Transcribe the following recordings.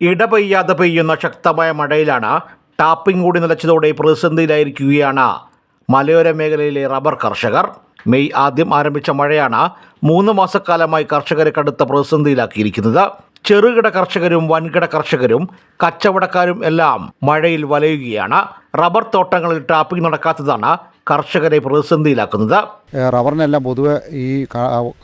ഇടപെയ്യാതെ പെയ്യുന്ന ശക്തമായ മഴയിലാണ് ടാപ്പിംഗ് കൂടി നിലച്ചതോടെ പ്രതിസന്ധിയിലായിരിക്കുകയാണ്. മലയോര മേഖലയിലെ റബ്ബർ കർഷകർ മെയ് ആദ്യം ആരംഭിച്ച മഴയാണ് മൂന്ന് മാസക്കാലമായി കർഷകരെ കടുത്ത പ്രതിസന്ധിയിലാക്കിയിരിക്കുന്നത്. ചെറുകിട കർഷകരും വൻകിട കർഷകരും കച്ചവടക്കാരും എല്ലാം മഴയിൽ വലയുകയാണ്. റബ്ബർ തോട്ടങ്ങളിൽ ടാപ്പിംഗ് നടക്കാത്തതാണ് കർഷകരെ പ്രതിസന്ധിയിലാക്കുന്നത്. റബ്ബറിനെല്ലാം പൊതുവെ ഈ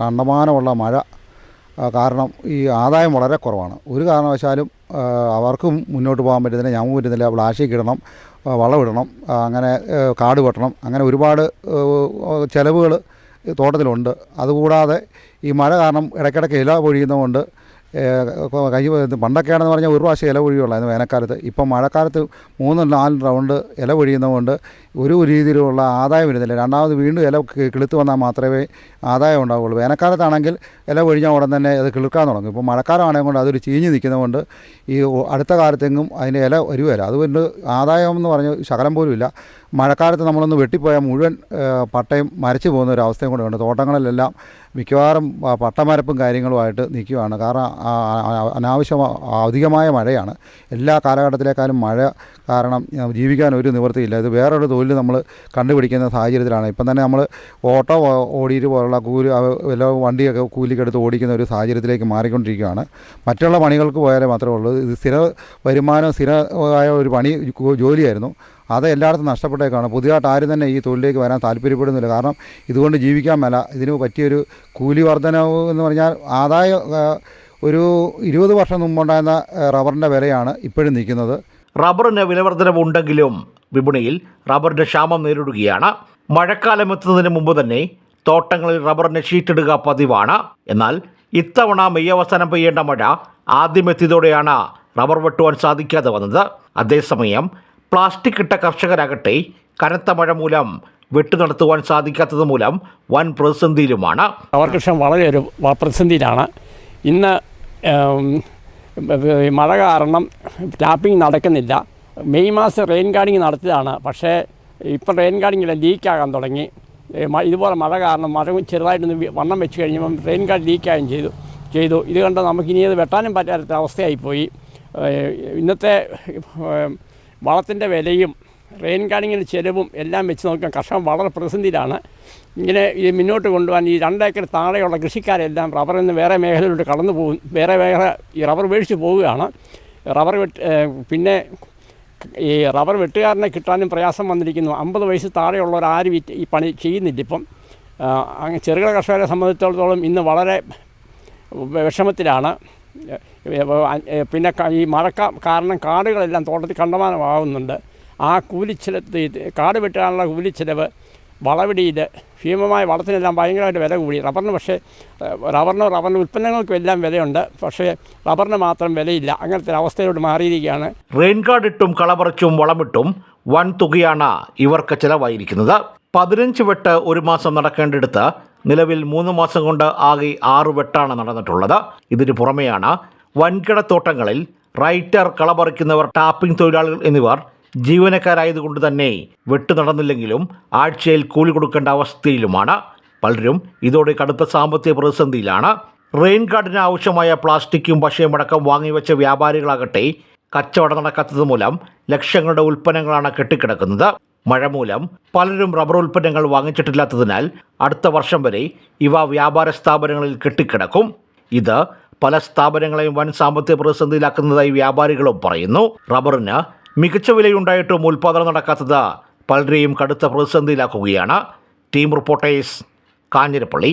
കണ്ടമാനമുള്ള മഴ കാരണം ഈ ആദായം വളരെ കുറവാണ്. ഒരു കാരണവശാലും അവർക്കും മുന്നോട്ട് പോകാൻ പറ്റുന്നില്ല ഞാൻ പറ്റുന്നില്ല പ്ലാസ്റ്റിക് ഇടണം വളമിടണം അങ്ങനെ കാട് വെട്ടണം അങ്ങനെ ഒരുപാട് ചിലവുകൾ തോട്ടത്തിലുണ്ട്. അതുകൂടാതെ ഈ മഴ കാരണം ഇടയ്ക്കിടയ്ക്ക് ഇല പൊഴിയുന്നതുകൊണ്ട് കൈ പണ്ടൊക്കെയാണെന്ന് പറഞ്ഞാൽ ഒരു പ്രാവശ്യം ഇല പൊഴിയുള്ളായിരുന്നു വേനൽക്കാലത്ത്. ഇപ്പം മഴക്കാലത്ത് മൂന്ന് നാല് റൗണ്ട് ഇല പൊഴിയുന്നതുകൊണ്ട് ഒരു രീതിയിലുള്ള ആദായം വരുന്നില്ല. രണ്ടാമത് വീണ്ടും ഇല കിളുത്ത് വന്നാൽ മാത്രമേ ആദായം ഉണ്ടാവുകയുള്ളൂ. വേനൽക്കാലത്താണെങ്കിൽ ഇല ഒഴിഞ്ഞാൽ ഉടൻ തന്നെ അത് കിളുക്കാൻ തുടങ്ങും. ഇപ്പോൾ മഴക്കാലമാണെങ്കിൽ കൊണ്ട് അതൊരു ചീഞ്ഞ് നിൽക്കുന്നതുകൊണ്ട് ഈ അടുത്ത കാലത്തെങ്ങും അതിന്റെ ഇല വരുകയില്ല. അതുകൊണ്ട് ആദായം എന്ന് പറഞ്ഞ് ശകലം പോലും ഇല്ല. മഴക്കാലത്ത് നമ്മളൊന്ന് വെട്ടിപ്പോയാൽ മുഴുവൻ പട്ടയും മരച്ചു പോകുന്ന ഒരു അവസ്ഥയും കൂടെ ഉണ്ട്. തോട്ടങ്ങളിലെല്ലാം മിക്കവാറും പട്ടമരപ്പും കാര്യങ്ങളുമായിട്ട് നിൽക്കുകയാണ്. കാരണം അനാവശ്യം അധികമായ മഴയാണ്. എല്ലാ കാലഘട്ടത്തിലേക്കാളും മഴ കാരണം ജീവിക്കാൻ ഒരു നിവൃത്തിയില്ല. ഇത് വേറൊരു തൊഴിൽ നമ്മൾ കണ്ടുപിടിക്കുന്ന സാഹചര്യത്തിലാണ്. ഇപ്പം തന്നെ നമ്മൾ ഓട്ടോ ഓടിയിട്ട് പോലുള്ള കൂലി വല്ല വണ്ടിയൊക്കെ കൂലിക്കെടുത്ത് ഓടിക്കുന്ന ഒരു സാഹചര്യത്തിലേക്ക് മാറിക്കൊണ്ടിരിക്കുകയാണ്. മറ്റുള്ള പണികൾക്ക് പോയാലേ മാത്രമേ ഉള്ളൂ. ഇത് സ്ഥിര വരുമാനം സ്ഥിരമായ ഒരു പണി ജോലിയായിരുന്നു. അത് എല്ലായിടത്തും നഷ്ടപ്പെട്ടേക്കാണ്. പുതിയതായിട്ട് ആരും തന്നെ ഈ തൊഴിലിലേക്ക് വരാൻ താല്പര്യപ്പെടുന്നില്ല. കാരണം ഇതുകൊണ്ട് ജീവിക്കാൻ മേല. ഇതിന് പറ്റിയൊരു കൂലി വർധനവ് എന്ന് പറഞ്ഞാൽ ആദായ ഒരു ഇരുപത് വർഷം മുമ്പുണ്ടായിരുന്ന റബ്ബറിന്റെ വിലയാണ് ഇപ്പോഴും നിൽക്കുന്നത്. റബ്ബറിന് വിലവർദ്ധനവ് ഉണ്ടെങ്കിലും വിപണിയിൽ റബ്ബറിന്റെ ക്ഷാമം നേരിടുകയാണ്. മഴക്കാലം എത്തുന്നതിന് മുമ്പ് തന്നെ തോട്ടങ്ങളിൽ റബ്ബറിന് ഷീറ്റിടുക പതിവാണ്. എന്നാൽ ഇത്തവണ മെയ് അവസാനം പെയ്യേണ്ട മഴ ആദ്യമെത്തിയതോടെയാണ് റബ്ബർ വെട്ടുവാൻ സാധിക്കാതെ വന്നത്. അതേസമയം പ്ലാസ്റ്റിക് ഇട്ട കർഷകരാകട്ടെ കനത്ത മഴ മൂലം വെട്ടു നടത്തുവാൻ സാധിക്കാത്തത് മൂലം വൻ പ്രതിസന്ധിയിലുമാണ്. കവർകൃഷം കൃഷി വളരെ ഒരു പ്രതിസന്ധിയിലാണ്. ഇന്ന് മഴ കാരണം ടാപ്പിംഗ് നടക്കുന്നില്ല. മെയ് മാസം റെയിൻ ഗാർഡിങ് നടത്തിയതാണ്. പക്ഷേ ഇപ്പം റെയിൻ ഗാർഡിങ്ങിൽ ലീക്കാകാൻ തുടങ്ങി. ഇതുപോലെ മഴ കാരണം മഴ ചെറുതായിട്ടൊന്ന് വണ്ണം വെച്ച് കഴിഞ്ഞപ്പം റെയിൻ ഗാർഡ് ലീക്കായും ചെയ്തു ചെയ്തു. ഇത് കണ്ട് നമുക്കിനി അത് വെട്ടാനും പറ്റാത്ത അവസ്ഥയായിപ്പോയി. ഇന്നത്തെ വളത്തിന്റെ വിലയും റെയിൻ ഗാർഡിങ്ങിന്റെ ചെലവും എല്ലാം വെച്ച് നോക്കാൻ കർഷകൻ വളരെ പ്രതിസന്ധിയിലാണ്. ഇങ്ങനെ ഇത് മുന്നോട്ട് കൊണ്ടുപോകാൻ ഈ രണ്ടേക്കർ താഴെയുള്ള കൃഷിക്കാരെല്ലാം റബ്ബറിൽ നിന്ന് വേറെ മേഖലയിലോട്ട് കടന്നു പോകും വേറെ വേറെ ഈ റബ്ബർ മേടിച്ച് പോവുകയാണ്. റബ്ബർ വെട്ട് പിന്നെ ഈ റബ്ബർ വെട്ടുകാരനെ കിട്ടാനും പ്രയാസം വന്നിരിക്കുന്നു. അമ്പത് വയസ്സ് താഴെയുള്ളവരാരും ഈ ഈ പണി ചെയ്യുന്നില്ല ഇപ്പം. ചെറുകിട കർഷകരെ സംബന്ധിച്ചിടത്തോളം ഇന്ന് വളരെ വിഷമത്തിലാണ്. പിന്നെ ഈ മഴക്ക കാരണം കാടുകളെല്ലാം തോട്ടത്തിൽ കണ്ടമാനമാകുന്നുണ്ട് ആ കൂലിച്ചില കാട് വെട്ടാനുള്ള കൂലിച്ചിലവ് വളവിടിയിൽ ഭീമമായ വളത്തിനെല്ലാം ഭയങ്കരമായിട്ട് വില കൂടി. റബ്ബറിന് പക്ഷേ റബ്ബറിനോ റബ്ബറിന് ഉൽപ്പന്നങ്ങൾക്കും എല്ലാം വിലയുണ്ട്. പക്ഷേ റബ്ബറിന് മാത്രം വിലയില്ല. അങ്ങനത്തെ ഒരു അവസ്ഥയിലോട്ട് മാറിയിരിക്കുകയാണ്. റെയിൻ കാർഡ് ഇട്ടും കളപറിച്ചും വളമിട്ടും വൻ തുകയാണ് ഇവർക്ക് ചിലവായിരിക്കുന്നത്. പതിനഞ്ച് വെട്ട് ഒരു മാസം നടക്കേണ്ടിടത്ത് നിലവിൽ മൂന്ന് മാസം കൊണ്ട് ആകെ ആറ് വെട്ടാണ് നടന്നിട്ടുള്ളത്. ഇതിനു പുറമെയാണ് വൻകിട തോട്ടങ്ങളിൽ റൈറ്റർ കളപറിക്കുന്നവർ ടാപ്പിംഗ് തൊഴിലാളികൾ എന്നിവർ ജീവനക്കാരായതുകൊണ്ട് തന്നെ വെട്ടു നടന്നില്ലെങ്കിലും ആഴ്ചയിൽ കൂലി കൊടുക്കേണ്ട അവസ്ഥയിലുമാണ്. പലരും ഇതോടെ കടുത്ത സാമ്പത്തിക പ്രതിസന്ധിയിലാണ്. റെയിൻ ഗാർഡിന് ആവശ്യമായ പ്ലാസ്റ്റിക്കും പശയും അടക്കം വാങ്ങിവെച്ച വ്യാപാരികളാകട്ടെ കച്ചവടം നടക്കാത്തത് മൂലം ലക്ഷങ്ങളുടെ ഉൽപ്പന്നങ്ങളാണ് കെട്ടിക്കിടക്കുന്നത്. മഴ മൂലം പലരും റബ്ബർ ഉൽപ്പന്നങ്ങൾ വാങ്ങിച്ചിട്ടില്ലാത്തതിനാൽ അടുത്ത വർഷം വരെ ഇവ വ്യാപാര സ്ഥാപനങ്ങളിൽ കെട്ടിക്കിടക്കും. ഇത് പല സ്ഥാപനങ്ങളെയും വൻ സാമ്പത്തിക പ്രതിസന്ധിയിലാക്കുന്നതായി വ്യാപാരികളും പറയുന്നു. റബ്ബറിന് മികച്ച വിലയുണ്ടായിട്ടും ഉൽപ്പാദനം നടക്കാത്തത് പലരെയും കടുത്ത പ്രതിസന്ധിയിലാക്കുകയാണ്. Team reporters Kanjirappally.